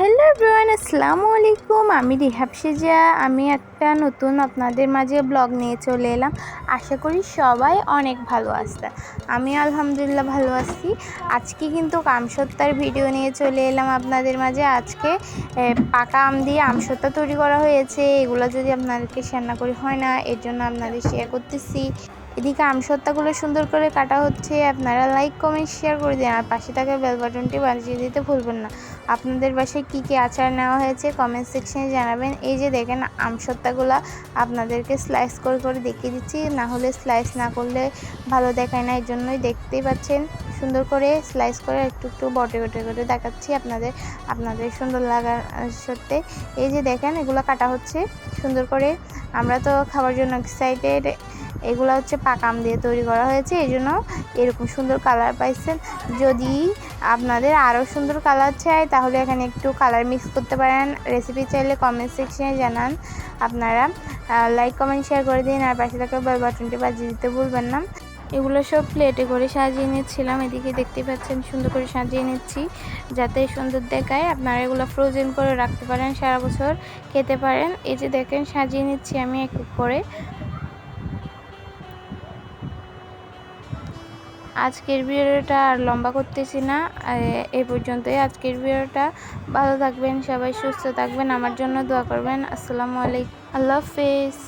Hello everyone, আসসালামু আলাইকুম। আমি রিহাব সেজা। আমি একটা নতুন আপনাদের মাঝে ব্লগ নিয়ে চলে এলাম। আশা করি সবাই অনেক ভালো আসছে আমি আলহামদুলিল্লাহ ভালো আছি। আজকে কিন্তু আমসত্তার ভিডিও নিয়ে চলে এলাম আপনাদের মাঝে। আজকে পাকা আম দিয়ে আমসত্তা তৈরি করা হয়েছে। এগুলো যদি আপনাদেরকে শেয়ার না করি, হয় না। এর জন্য আপনাদের শেয়ার করতেছি। এদিকে আমসত্তাগুলো সুন্দর করে কাটা হচ্ছে। আপনারা লাইক কমেন্ট শেয়ার করে দিন। আর পাশে থাকা বেল বাটনটি বাজিয়ে দিতে ভুলবেন না। আপনাদের বাসায় কী কী আচার নেওয়া হয়েছে কমেন্ট সেকশনে জানাবেন। এই যে দেখেন আমসত্তাগুলো আপনাদেরকে স্লাইস করে করে দেখিয়ে দিচ্ছি। না হলে স্লাইস না করলে ভালো দেখায় না এই জন্যই দেখতেই পাচ্ছেন। সুন্দর করে স্লাইস করে একটু একটু বটে বটে করে দেখাচ্ছি আপনাদের আপনাদের সুন্দর লাগার সত্যি। এই যে দেখেন এগুলো কাটা হচ্ছে। সুন্দর করে আমরা তো খাবার জন্য এক্সাইটেড এগুলো হচ্ছে পাকাম দিয়ে তৈরি করা হয়েছে, এই জন্য এরকম সুন্দর কালার পাইছেন। যদি আপনাদের আরও সুন্দর কালার চাই, তাহলে এখানে একটু কালার মিক্স করতে পারেন। রেসিপি চাইলে কমেন্ট সেকশনে জানান। আপনারা লাইক কমেন্ট শেয়ার করে দিন। আর পাশে থাকা বেল বাটনটি বাজিয়ে দিতে ভুলবেন না। এগুলো সব প্লেটে করে সাজিয়ে নিচ্ছিলাম। এদিকে দেখতে পাচ্ছেন, সুন্দর করে সাজিয়ে নিচ্ছি। যাতে সুন্দর দেখায়। আপনারা এগুলো ফ্রোজেন করে রাখতে পারেন সারা বছর। খেতে পারেন। এই যে দেখেন, সাজিয়ে নিচ্ছি আমি এক এক করে। আজকের ভিডিওটা আর লম্বা করতেছি না। এই পর্যন্তই আজকের ভিডিওটা। ভালো থাকবেন, সবাই সুস্থ থাকবেন। আমার জন্য দোয়া করবেন। আসসালামু আলাইকুম। আল্লাহ হাফেজ।